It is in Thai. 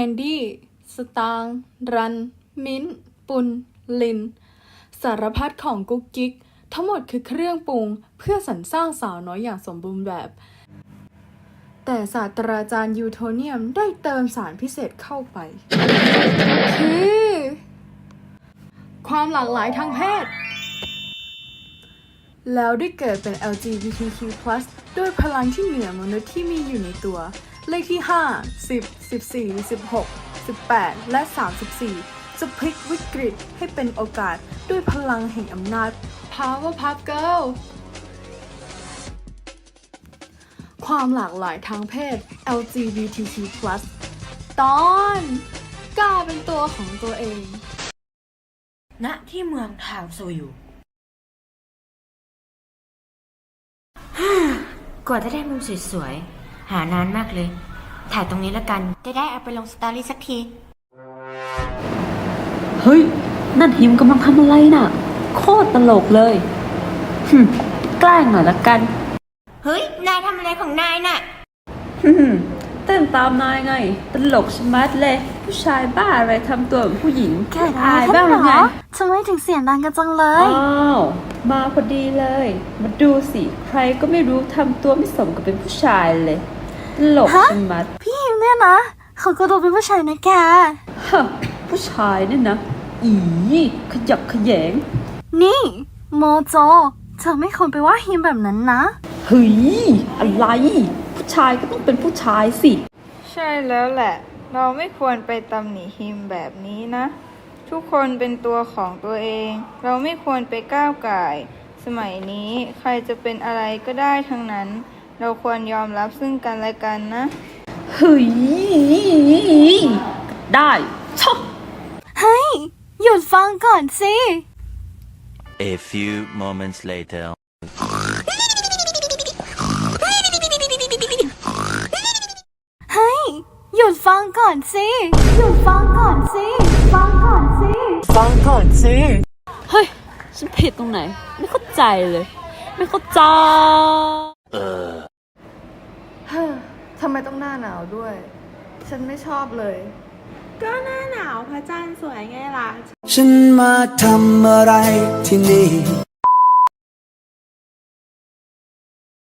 คนดี้สตางรัน มิ้นท์ปุน ลิน สารพัดของกุ๊กกิ๊ก ทั้งหมดคือเครื่องปรุงเพื่อสรรสร้างสาวน้อยอย่างสมบูรณ์แบบ แต่ศาสตราจารย์ยูโทเนียมได้เติมสารพิเศษเข้าไป คือ ความหลากหลายทางเพศ แล้วได้เกิดเป็น LGBTQ+ ด้วยพลังที่เหนือมนุษย์ที่มีอยู่ในตัว เลขที่ 5 10 14 16 18 และ 34 จะพลิกวิกฤตให้เป็นโอกาสด้วยพลังแห่งอำนาจ Powerpuff Girl ความหลากหลายทางเพศ LGBTQ+ ตอนกล้าเป็นตัวของตัวเอง ณ ที่เมืองทาวโซยู กว่าจะได้มุมสวยๆ หานานมากเลย ถ่ายตรงนี้แล้วกัน จะได้เอาไปลงสตอรี่สักที เฮ้ย นั่นหิมกำลังทำอะไรน่ะ โคตรตลกเลยหึมแกล้งหน่อยละกันเฮ้ย นายทำอะไรของนายน่ะ หึมเต้นตามนายไง ตลกชะมัดเลย ผู้ชายบ้าอะไรทำตัวเหมือนผู้หญิงแค่อายบ้างหรือไงทำไมถึงเสียงดังกันจังเลย อ้าว มาพอดีเลย มาดูสิ ใครก็ไม่รู้ทำตัวไม่สมกับเป็นผู้ชายเลยตลกฮะชะมัดพี่ฮิมเนี่ยนะ เขาก็ดูเป็นผู้ชายนะแกฮะผู้ชายเนี่ยนะ อีขยักขยง นี่โมโจเธอไม่ควรไปว่าฮิมแบบนั้นนะ เฮ้ย อะไร ผู้ชายก็ต้องเป็นผู้ชายสิ ใช่แล้วแหละ เราไม่ควรไปตำหนิฮิมแบบนี้นะ ทุกคนเป็นตัวของตัวเอง เราไม่ควรไปก้าวไก่าย สมัยนี้ใครจะเป็นอะไรก็ได้ทั้งนั้น เราควรยอมรับซึ่งกันและกันนะเฮ้ยได้ชอบเฮ้ยหยุดฟังก่อนสิ A few moments later. เฮ้ยหยุดฟังก่อนสิหยุดฟังก่อนสิฟังก่อนสิ ฟังก่อนสิเฮ้ย ฉันผิดตรงไหน ไม่เข้าใจเลย ไม่เข้าใจเฮ้อทำไมต้องหน้าหนาวด้วย ฉันไม่ชอบเลย ก็หน้าหนาวพระจันทร์สวยไงล่ะ ฉันมาทำอะไรที่นี่